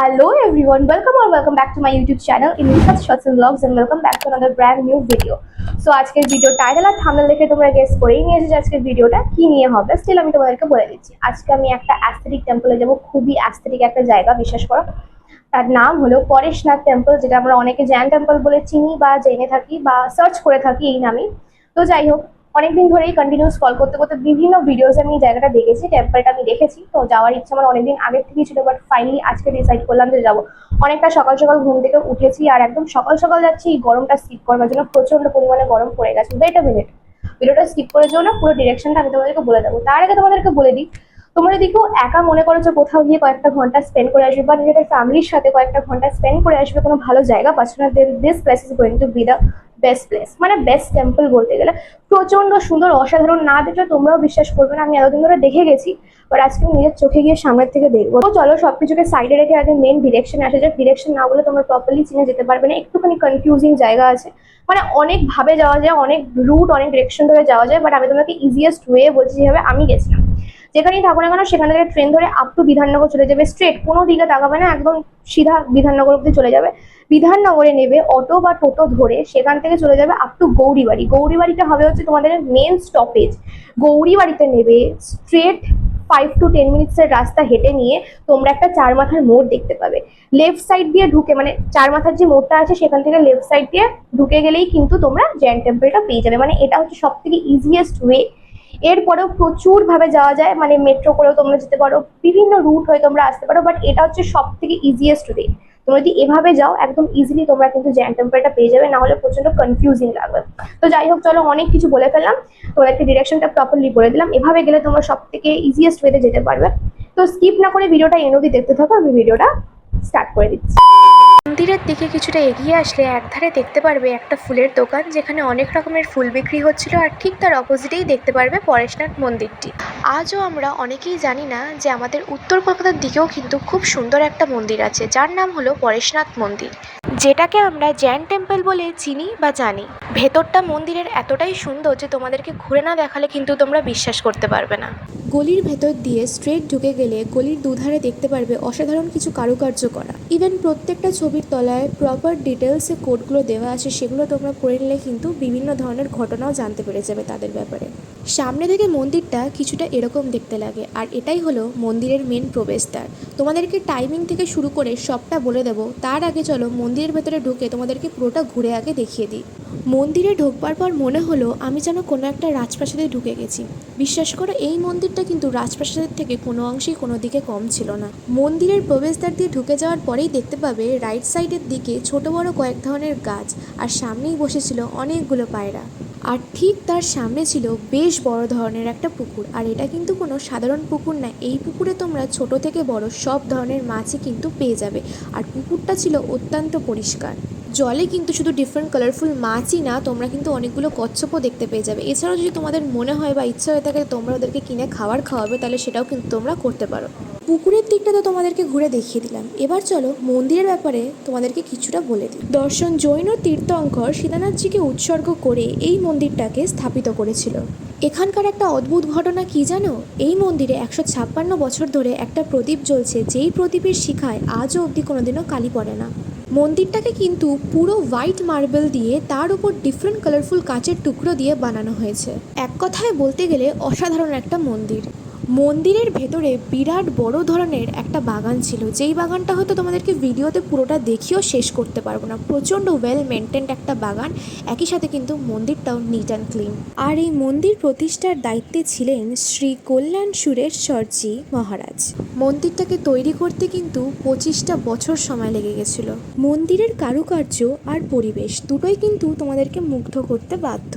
Everyone, welcome or welcome back to my YouTube channel in Nisha's Shots and Vlogs and welcome back to another brand new video. So আজকের video title আর thumbnail দেখে তোমরা guess করেই নিয়েছো যে আজকের ভিডিওটা কি নিয়ে হবে। স্টিল আমি তোমাদেরকে বলে দিচ্ছি আজকে আমি একটা অ্যাস্থেটিক টেম্পলে যাব খুবই অ্যাস্থেটিক একটা জায়গা বিশ্বাস করো। তার নাম হলো পরেশনাথ টেম্পল যেটা আমরা অনেকে জ্যান টেম্পল বলে চিনি বা জেনে থাকি বা সার্চ করে থাকি এই নামই। তো যাই হোক অনেকদিন ধরেই কন্টিনিউস কল করতে করতে বিভিন্ন ভিডিওস আমি জায়গাটা দেখেছি টেম্পলটা আমি দেখেছি। তো যাওয়ার ইচ্ছা আমার অনেকদিন আগের থেকেই ছিল বাট ফাইনালি আজকে ডিসাইড করলাম যে যাব। অনেকটা সকাল সকাল ঘুম থেকে উঠেছি আর একদম সকাল সকাল যাচ্ছি, এই গরমটা স্কিপ করবার জন্য প্রচণ্ড পরিমাণে গরম পড়ে গেছে। ওয়েট আ মিনিট ভিডিওটা স্কিপ করে যাও না, পুরো ডিরেকশনটা আমি তোমাদেরকে বলে দেবো। তার আগে তোমাদেরকে বলে দিই, তোমরা কেউ একা মনে করো যে কোথাও গিয়ে কয়েকটা ঘণ্টা স্পেন্ড করে আসবে বা নিজেদের ফ্যামিলির সাথে কয়েকটা ঘণ্টা স্পেন্ড করে আসবে, কোনো ভালো জায়গা পাচ্ছ না then this place is going to be the best place মানে বেস্ট টেম্পল বলতে গেলে প্রচণ্ড সুন্দর, অসাধারণ। না দেখলে তোমরাও বিশ্বাস করবে না। আমি এতদিন ধরে দেখে গেছি বাট আজকে নিজের চোখে গিয়ে সামনের থেকে দেখব। তো চলো সব সবকিছুকে সাইডে রেখে আগে মেন ডিরেকশন আসে যাক। ডিরেকশন না বলে তোমরা প্রপারলি চিনে যেতে পারবে না। একটুখানি কনফিউজিং জায়গা আছে। মানে অনেক ভাবে যাওয়া যায়, অনেক রুট অনেক ডিরেকশন ধরে যাওয়া যায় বাট আমি তোমাকে ইজিয়েস্ট ওয়ে বলছি যেভাবে আমি গেছিলাম। যেখানেই থাকো না কেন, সেখান থেকে ট্রেন ধরে আপ টু বিধাননগর চলে যাবে স্ট্রেট কোনো দিকে তাকাবে না, একদম সিধা বিধাননগর অব্দি চলে যাবে। বিধাননগরে নেবে অটো বা টোটো ধরে সেখান থেকে চলে যাবে আপ টু গৌরীবাড়ি। গৌরীবাড়িটা হবে হচ্ছে তোমাদের মেন স্টপেজ গৌরীবাড়িতে নেবে স্ট্রেট ফাইভ টু টেন মিনিটসের রাস্তা হেঁটে নিয়ে তোমরা একটা চার মাথার মোড় দেখতে পাবে। লেফট সাইড দিয়ে ঢুকে মানে চার মাথার যে মোড়টা আছে সেখান থেকে লেফট সাইড দিয়ে ঢুকে গেলেই কিন্তু তোমরা জ্যান টেম্পলটা পেয়ে যাবে। মানে এটা হচ্ছে সব থেকে ইজিয়েস্ট ওয়ে এরপরেও প্রচুর ভাবে যাওয়া যায় মানে মেট্রো করেও তোমরা যেতে পারো, বিভিন্ন রুট হয়ে তোমরা আসতে পারো বাট এটা হচ্ছে সব থেকে ইজিয়েস্ট ওয়ে তোমরা যদি এভাবে যাও, একদম ইজিলি তোমরা কিন্তু জ্যান টেম্পলটা পেয়ে যাবে, না হলে প্রচণ্ড কনফিউজিং লাগবে। তো যাই হোক, চলো অনেক কিছু বলে ফেললাম তোমাদেরকে ডিরেকশনটা প্রপারলি বলে দিলাম। এভাবে গেলে তোমরা সব থেকে ইজিয়েস্ট ওয়েতে যেতে পারবে। তো স্কিপ না করে ভিডিওটা এন দেখতে থাকো, আমি ভিডিওটা স্টার্ট করে দিচ্ছি। মন্দিরের দিকে কিছুটা এগিয়ে আসলে একধারে দেখতে পারবে একটা ফুলের দোকান যেখানে অনেক রকমের ফুল বিক্রি হচ্ছিল আর ঠিক তার অপোজিটেই দেখতে পারবে পরেশনাথ মন্দিরটি। আজও আমরা অনেকেই জানি না যে আমাদের উত্তর কলকাতার দিকেও কিন্তু খুব সুন্দর একটা মন্দির আছে, যার নাম হলো পরেশনাথ মন্দির। যেটাকে আমরা জ্যান টেম্পল বলে চিনি বা জানি। ভেতরটা মন্দিরের এতটাই সুন্দর যে তোমাদেরকে ঘুরে না দেখালে কিন্তু তোমরা বিশ্বাস করতে পারবে না। গলির ভেতর দিয়ে স্ট্রেট ঢুকে গেলে গলির দুধারে দেখতে পারবে অসাধারণ কিছু কারুকার্য করা। ইভেন প্রত্যেকটা ছবির তলায় প্রপার ডিটেলসে কোডগুলো দেওয়া আছে, সেগুলো তোমরা পড়ে নিলে কিন্তু বিভিন্ন ধরনের ঘটনাও জানতে পেরে যাবে তাদের ব্যাপারে। সামনে থেকে মন্দিরটা কিছুটা এরকম দেখতে লাগে, আর এটাই হলো মন্দিরের মেন প্রবেশদ্বার। তোমাদেরকে টাইমিং থেকে শুরু করে সবটা বলে দেবো, তার আগে চলো মন্দিরের ভেতরে ঢুকে তোমাদেরকে পুরোটা ঘুরে আগে দেখিয়ে দিই। মন্দিরে ঢোকবার পর মনে হলো আমি যেন কোনো একটা রাজপ্রাসাদে ঢুকে গেছি। বিশ্বাস করো, এই মন্দিরটা কিন্তু রাজপ্রাসাদের থেকে কোনো অংশেই কোনো দিকে কম ছিল না। মন্দিরের প্রবেশদ্বার দিয়ে ঢুকে যাওয়ার পরেই দেখতে পাবে রাইট সাইডের দিকে ছোট বড় কয়েক ধরনের গাছ আর সামনেই বসেছিল অনেকগুলো পায়রা। আর ঠিক তার সামনে ছিল বেশ বড় ধরনের একটা পুকুর। আর এটা কিন্তু কোনো সাধারণ পুকুর না, এই পুকুরে তোমরা ছোট থেকে বড় সব ধরনের মাছই কিন্তু পেয়ে যাবে। আর পুকুরটা ছিল অত্যন্ত পরিষ্কার। জলে কিন্তু শুধু ডিফারেন্ট কালারফুল মাছই না, তোমরা কিন্তু অনেকগুলো কচ্ছপও দেখতে পেয়ে যাবে। এছাড়াও যদি তোমাদের মনে হয় বা ইচ্ছা হয়ে থাকে তোমরা ওদেরকে কিনে খাবার খাওয়াবে, তাহলে সেটাও কিন্তু তোমরা করতে পারো। পুকুরের দিকটা তো তোমাদেরকে ঘুরে দেখিয়ে দিলাম। এবার চলো মন্দিরের ব্যাপারে তোমাদেরকে কিছুটা বলে দিই। দর্শন, জৈন, তীর্থঙ্কর সীতানাথজিকে উৎসর্গ করে এই মন্দিরটাকে স্থাপিত করেছিল। এখানকার একটা অদ্ভুত ঘটনা কি জানো? এই মন্দিরে একশো ছাপ্পান্ন বছর ধরে একটা প্রদীপ জ্বলছে, যেই প্রদীপের শিখায় আজও অবধি কোনোদিনও কালি পড়ে না। মন্দিরটাকে কিন্তু পুরো হোয়াইট মার্বেল দিয়ে তার উপর ডিফারেন্ট কালারফুল কাচের টুকরো দিয়ে বানানো হয়েছে। এক কথায় বলতে গেলে অসাধারণ একটা মন্দির। মন্দিরের ভেতরে বিরাট বড় ধরনের একটা বাগান ছিল। যেই বাগানটা হয়তো তোমাদেরকে ভিডিওতে পুরোটা দেখিয়েও শেষ করতে পারব না। প্রচণ্ড ওয়েল মেনটেন্ড একটা বাগান। একই সাথে কিন্তু মন্দিরটাও নিট অ্যান্ড ক্লিন আর এই মন্দির প্রতিষ্ঠার দায়িত্বে ছিলেন শ্রী কল্যাণ সুরেশ্বরজি মহারাজ। মন্দিরটাকে তৈরি করতে কিন্তু পঁচিশটা বছর সময় লেগে গেছিল। মন্দিরের কারুকার্য আর পরিবেশ দুটোই কিন্তু তোমাদেরকে মুগ্ধ করতে বাধ্য।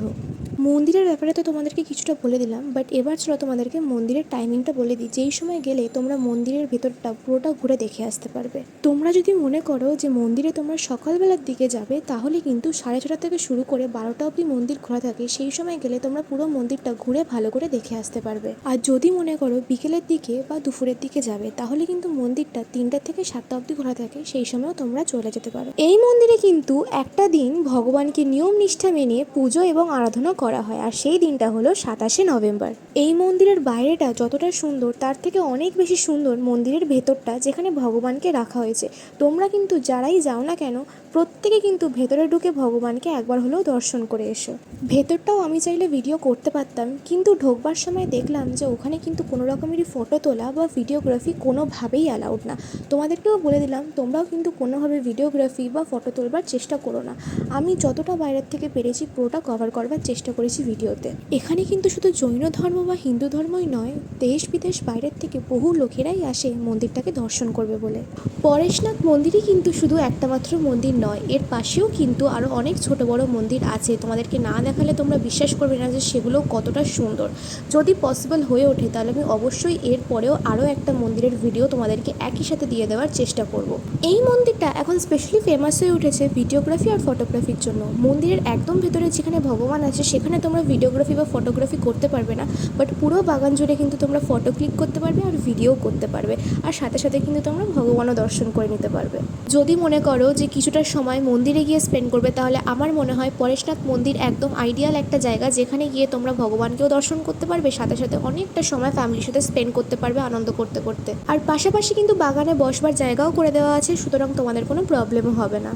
মন্দিরের ব্যাপারে তো তোমাদেরকে কিছুটা বলে দিলাম বাট এবার চলো তোমাদেরকে মন্দিরের টাইমিংটা বলে দিই। যেই সময় গেলে তোমরা মন্দিরের ভেতরটা পুরোটা ঘুরে দেখে আসতে পারবে। তোমরা যদি মনে করো যে মন্দিরে তোমরা সকালবেলার দিকে যাবে, তাহলে কিন্তু সাড়ে ছটা থেকে শুরু করে বারোটা অবধি মন্দির খোলা থাকে। সেই সময় গেলে তোমরা পুরো মন্দিরটা ঘুরে ভালো করে দেখে আসতে পারবে। আর যদি মনে করো বিকেলের দিকে বা দুপুরের দিকে যাবে, তাহলে কিন্তু মন্দিরটা তিনটা থেকে সাতটা অবধি খোলা থাকে। সেই সময়ও তোমরা চলে যেতে পারো। এই মন্দিরে কিন্তু একটা দিন ভগবানকে নিয়ম নিষ্ঠা মেনে পুজো এবং আরাধনা করা করা হয়। আর সেই দিনটা হলো সাতাশে নভেম্বর। এই মন্দিরের বাইরেটা যতটা সুন্দর, তার থেকে অনেক বেশি সুন্দর মন্দিরের ভেতরটা যেখানে ভগবানকে রাখা হয়েছে। তোমরা কিন্তু যারাই যাও না কেন প্রত্যেকে কিন্তু ভেতরে ঢুকে ভগবানকে একবার হলেও দর্শন করে এসো। ভেতরটাও আমি চাইলে ভিডিও করতে পারতাম, কিন্তু ঢোকবার সময় দেখলাম যে ওখানে কিন্তু কোনো রকমেরই ফটো তোলা বা ভিডিওগ্রাফি কোনোভাবেই অ্যালাউড না। তোমাদেরকেও বলে দিলাম, তোমরাও কিন্তু কোনোভাবে ভিডিওগ্রাফি বা ফটো তোলবার চেষ্টা করো না। আমি যতটা বাইরের থেকে পেরেছি পুরোটা কভার করবার চেষ্টা করেছি ভিডিওতে এখানে কিন্তু শুধু জৈন ধর্ম বা হিন্দু ধর্মই নয়, দেশ বিদেশ বাইরের থেকে বহু লোকেরাই আসে মন্দিরটাকে দর্শন করবে বলে। পরেশনাথ মন্দিরই কিন্তু শুধু একটা মাত্র মন্দির নয়, এর পাশেও কিন্তু আরও অনেক ছোট বড় মন্দির আছে। তোমাদেরকে না দেখালে তোমরা বিশ্বাস করবে না যে সেগুলো কতটা সুন্দর। যদি পসিবল হয়ে ওঠে, তাহলে আমি অবশ্যই এর পরেও আরও একটা মন্দিরের ভিডিও তোমাদেরকে একই সাথে দিয়ে দেওয়ার চেষ্টা করব। এই মন্দিরটা এখন স্পেশালি ফেমাস হয়ে উঠেছে ভিডিওগ্রাফি আর ফটোগ্রাফির জন্য। মন্দিরের একদম ভেতরে যেখানে ভগবান আছে, সেখানে তোমরা ভিডিওগ্রাফি বা ফটোগ্রাফি করতে পারবে না বাট পুরো বাগান জুড়ে কিন্তু তোমরা ফটো ক্লিক করতে পারবে আর ভিডিও করতে পারবে। আর সাথে সাথে কিন্তু তোমরা ভগবানও দর্শন করে নিতে পারবে। যদি মনে করো যে কিছুটা সময় মন্দিরে গিয়ে স্পেন্ড করবে, তাহলে আমার মনে হয় পরেশনাথ মন্দির একদম আইডিয়াল একটা জায়গা, যেখানে গিয়ে তোমরা ভগবানকেও দর্শন করতে পারবে, সাথে সাথে অনেকটা সময় ফ্যামিলির সাথে স্পেন্ড করতে পারবে আনন্দ করতে করতে। আর পাশাপাশি কিন্তু বাগানে বসবার জায়গাও করে দেওয়া আছে, সুতরাং তোমাদের কোনো প্রবলেমও হবে না।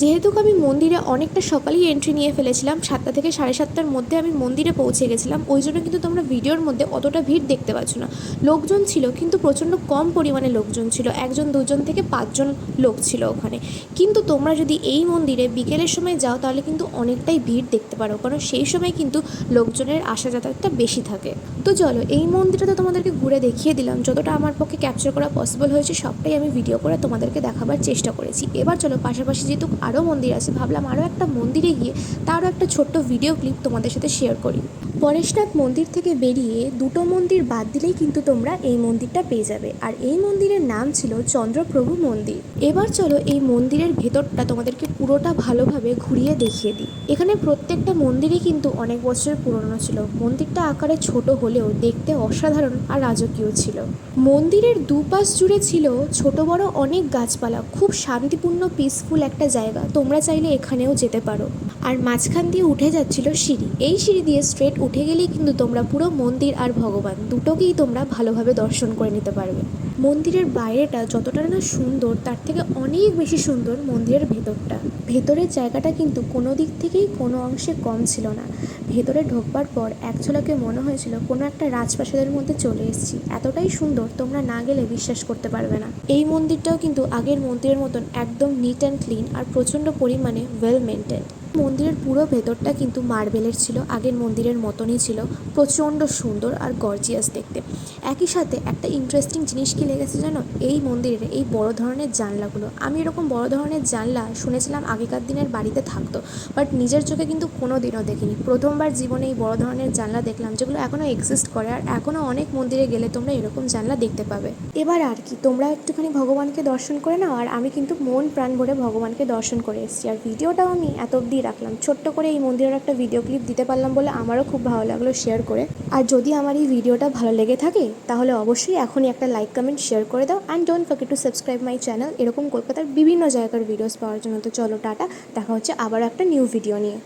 যেহেতু আমি মন্দিরে অনেকটা সকালেই এন্ট্রি নিয়ে ফেলেছিলাম, সাতটা থেকে সাড়ে সাতটার মধ্যে আমি মন্দিরে পৌঁছে গেছিলাম, ওই জন্য কিন্তু তোমরা ভিডিওর মধ্যে অতটা ভিড় দেখতে পাচ্ছ না। লোকজন ছিল, কিন্তু প্রচণ্ড কম পরিমাণে লোকজন ছিল, একজন, দুজন থেকে পাঁচজন লোক ছিল ওখানে। কিন্তু তোমরা যদি এই মন্দিরে বিকেলের সময় যাও, তাহলে কিন্তু অনেকটাই ভিড় দেখতে পারো, কারণ সেই সময় কিন্তু লোকজনের আসা যাতায়াতটা বেশি থাকে। তো চলো, এই মন্দিরটা তো তোমাদেরকে ঘুরে দেখিয়ে দিলাম, যতটা আমার পক্ষে ক্যাপচার করা পসিবল হয়েছে, সবটাই আমি ভিডিও করে তোমাদেরকে দেখাবার চেষ্টা করেছি। এবার চলো, পাশাপাশি যেহেতু আরও মন্দির আছে। ভাবলাম আরও একটা মন্দিরে গিয়ে তারও একটা ছোট্ট ভিডিও ক্লিপ তোমাদের সাথে শেয়ার করি। পরেশনাথ মন্দির থেকে বেরিয়ে দুটো মন্দির বাদ দিলেই কিন্তু তোমরা এই মন্দিরটা পেয়ে যাবে। আর এই মন্দিরের নাম ছিল চন্দ্রপ্রভু মন্দির। এবার চলো এই মন্দিরের ভেতরটা তোমাদেরকে পুরোটা ভালোভাবে ঘুরিয়ে দেখিয়ে দিই। এখানে প্রত্যেকটা মন্দিরই কিন্তু অনেক বছরের পুরনো ছিল। মন্দিরটা আকারে ছোট হলেও দেখতে অসাধারণ আর রাজকীয় ছিল। মন্দিরের দুপাশ জুড়ে ছিল ছোট বড় অনেক গাছপালা। খুব শান্তিপূর্ণ পিসফুল একটা জায়গা। তোমরা চাইলে এখানেও যেতে পারো। আর মাঝখান দিয়ে উঠে যাচ্ছিল সিঁড়ি। এই সিঁড়ি দিয়ে স্ট্রেট উঠে গেলেই কিন্তু তোমরা পুরো মন্দির আর ভগবান দুটোকেই তোমরা ভালোভাবে দর্শন করে নিতে পারবে। মন্দিরের বাইরেটা যতটা না সুন্দর, তার থেকে অনেক বেশি সুন্দর মন্দিরের ভেতরটা। ভেতরের জায়গাটা কিন্তু কোনো দিক থেকেই কোনো অংশে কম ছিল না। ভেতরে ঢোকবার পর এক ঝলকে মনে হয়েছিল কোনো একটা রাজপ্রাসাদের মধ্যে চলে এসেছি। এতটাই সুন্দর তোমরা না গেলে বিশ্বাস করতে পারবে না। এই মন্দিরটাও কিন্তু আগের মন্দিরের মতন একদম নিট অ্যান্ড ক্লিন আর প্রচণ্ড পরিমাণে ওয়েল মেনটেন মন্দিরের পুরো ভেতরটা কিন্তু মার্বেলের ছিল, আগের মন্দিরের মতনই ছিল, প্রচণ্ড সুন্দর আর গর্জিয়াস দেখতে। একই সাথে একটা ইন্টারেস্টিং জিনিস কি লেগেছে জানো? এই মন্দিরের এই বড় ধরনের জানলাগুলো। আমি এরকম বড় ধরনের জানলা শুনেছিলাম আগেকার দিনের বাড়িতে থাকতো বাট নিজের চোখে কিন্তু কোনো দিনও দেখিনি। প্রথমবার জীবনে এই বড় ধরনের জানলা দেখলাম, যেগুলো এখনও এক্সিস্ট করে আর এখনও অনেক মন্দিরে গেলে তোমরা এরকম জানলা দেখতে পাবে। এবার আর কি, তোমরা একটুখানি ভগবানকে দর্শন করে নাও, আর আমি কিন্তু মন প্রাণ ভরে ভগবানকে দর্শন করে এসেছি। আর ভিডিওটাও আমি এত অবধি রাখলাম। ছোট্ট করে এই মন্দিরের একটা ভিডিও ক্লিপ দিতে পারলাম বলে আমারও খুব ভালো লাগল শেয়ার করে। আর যদি আমার এই ভিডিওটা ভালো লেগে থাকে, তাহলে অবশ্যই এখনই একটা লাইক কমেন্ট শেয়ার করে দাও। And don't forget to subscribe my channel এরকম কলকাতার বিভিন্ন জায়গার ভিডিওস পাওয়ার জন্য। তো চলো, টাটা। দেখা হচ্ছে আবার একটা নিউ ভিডিও নিয়ে।